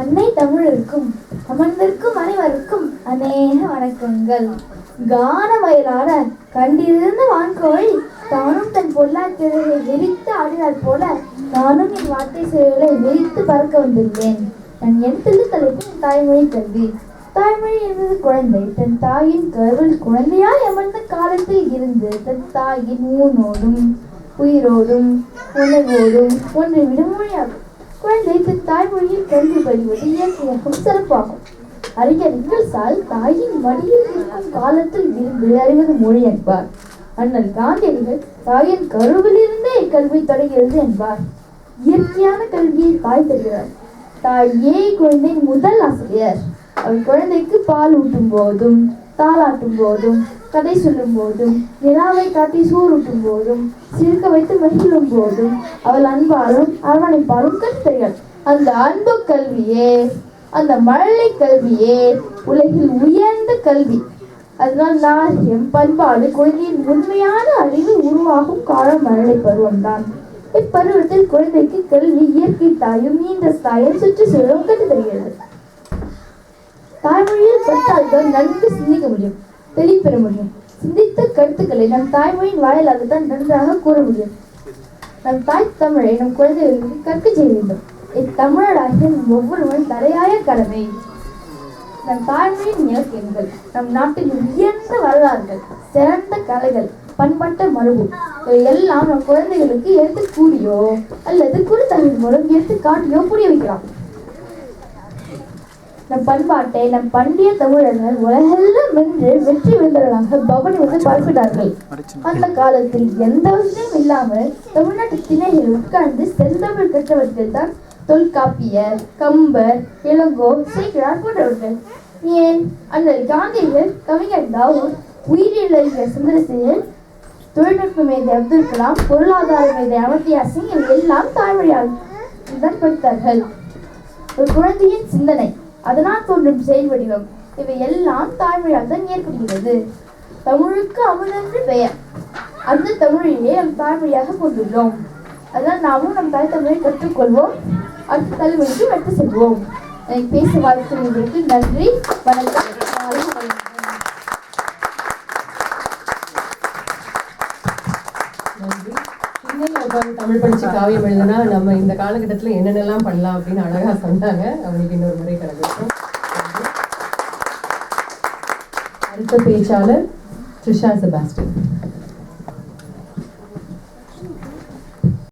அன்னை தமிழருக்கும் அமர்ந்திருக்கும் அனைவருக்கும் அநேக வணக்கங்கள். கான வயலான கண்டிருந்த வான்கோழி தானும் தன் பொல்லாக்கிறதை விரித்து ஆடினார் போல நானும் என் வார்த்தை செயல்களை விரித்து பறக்க வந்துள்ளேன் நான் என் தலைப்பு தாய்மொழி கல்வி. தாய்மொழி என்பது குழந்தை. தன் தாயின் கருவில் குழந்தையாய் அமர்ந்த காலத்தில் இருந்து தன் தாயின் ஊனோடும் உயிரோடும் உணவோடும் ஒன்று விடுமொழியாகும் குழந்தை தாய்மொழியில் கல்வி பயில்வது இயற்கையாகும் சிறப்பாகும். அறிஞர் இங்கிலீஷால் தாயின் மடியில் இருக்கும் காலத்தில் இருந்து அறிவது மொழி என்பார். அண்ணல் காந்தியடிகள் தாயின் கருவிலிருந்தே கல்வி தொடங்கிறது என்பார். இயற்கையான கல்வியை தாய் தருகிறார். தாயே குழந்தை முதல் ஆசிரியர். அவர் குழந்தைக்கு பால் ஊட்டும் போதும் தாளாட்டும் போதும் கதை சொல்லும் போதும் நிலாவை காட்டி சூருட்டும் போதும் சிரிக்க வைத்து மகிழும் போதும் அவள் அன்பாலும் அரவணைப்பாலும் கற்றுத்தருகிறாள் அந்த அன்பு கல்வியே அந்த மழலை கல்வியே உலகில் உயர்ந்த கல்வி. அதனால் நாரியம் பண்பாடு குழந்தையின் உண்மையான அறிவு உருவாகும் காலம் மழலை பருவம்தான். இப்பருவத்தில் குழந்தைக்கு கல்வி இயற்கை தாயும் நீண்ட தாயும் சுற்றுச்சூழலும் கற்றுத் தருகிறது தாய்மொழியில் கற்றால்தான் நன்கு சிந்திக்க முடியும். வெளிப்பெற முடியும் சிந்தித்த கருத்துக்களை நம் தாய்மொழியின் வாயிலாகத்தான் நன்றாக கூற முடியும் நம் தாய் தமிழை நம் குழந்தைகளுக்கு கற்க செய்ய வேண்டும். இத்தமிழராகிய நம் ஒவ்வொருவன் தலையாய கடமை. நம் தாய்மொழியின் இலக்கியங்கள் நம் நாட்டின் உயர்ந்த வரலாறுகள் சிறந்த கலைகள் பண்பட்ட மரபு இவை எல்லாம் நம் குழந்தைகளுக்கு எடுத்து கூறியோ அல்லது குறுத்தகவல் மூலம் எடுத்து காட்டியோ புரிய வைக்கலாம் நம் பண்பாட்டை நம் பண்டைய தமிழர்கள் உலகெல்லாம் வென்று வெற்றி வென்றவர்களாக பவனி வந்து பரப்பிட்டார்கள் அந்த காலத்தில் எந்த விஷயம் இல்லாமல் தமிழ்நாட்டு திணைகள் உட்கார்ந்து செந்தமிழ் கற்றவர்கள் தான் தொல்காப்பியர் கம்பர் இளங்கோ சீக்கிரார் போன்றவர்கள். ஏன்? அண்ணல் காந்தியடிகள் கவிஞர் தாவூர் உயிரியல் சுந்தரசேகர் தொழில்நுட்ப மேதை அப்துல் கலாம் பொருளாதார மேதை அமர்த்தியா சிங் எல்லாம் தாய்மொழியால் தான் படித்தார்கள். ஒரு குழந்தையின் சிந்தனை. அதனால் தோன்றும் செயல் வடிவம். இவை எல்லாம் தாய்மொழியால் தான் ஏற்படுகிறது. தமிழுக்கு அமுதென்று பெயர். அந்த தமிழிலே நம் தாய்மொழியாக கொண்டுள்ளோம். அதனால் நாமும் நம் தாய் தமிழை கற்றுக்கொள்வோம். அடுத்த தலைமுறைக்கு எடுத்து செல்வோம். எனக்கு பேச வாழ்த்துவதற்கு நன்றி. வணக்கம். தமிழ் படிச்சு காவியம் எழுதுனா நம்ம இந்த காலகட்டத்துல என்னென்னலாம் பண்ணலாம் அப்படின்னு அழகா சொன்னாங்க. அவங்களுக்கு இன்னொரு முறை கிடைக்கும் அடுத்த பேச்சாளர் ட்ரிஷா செபாஸ்டின்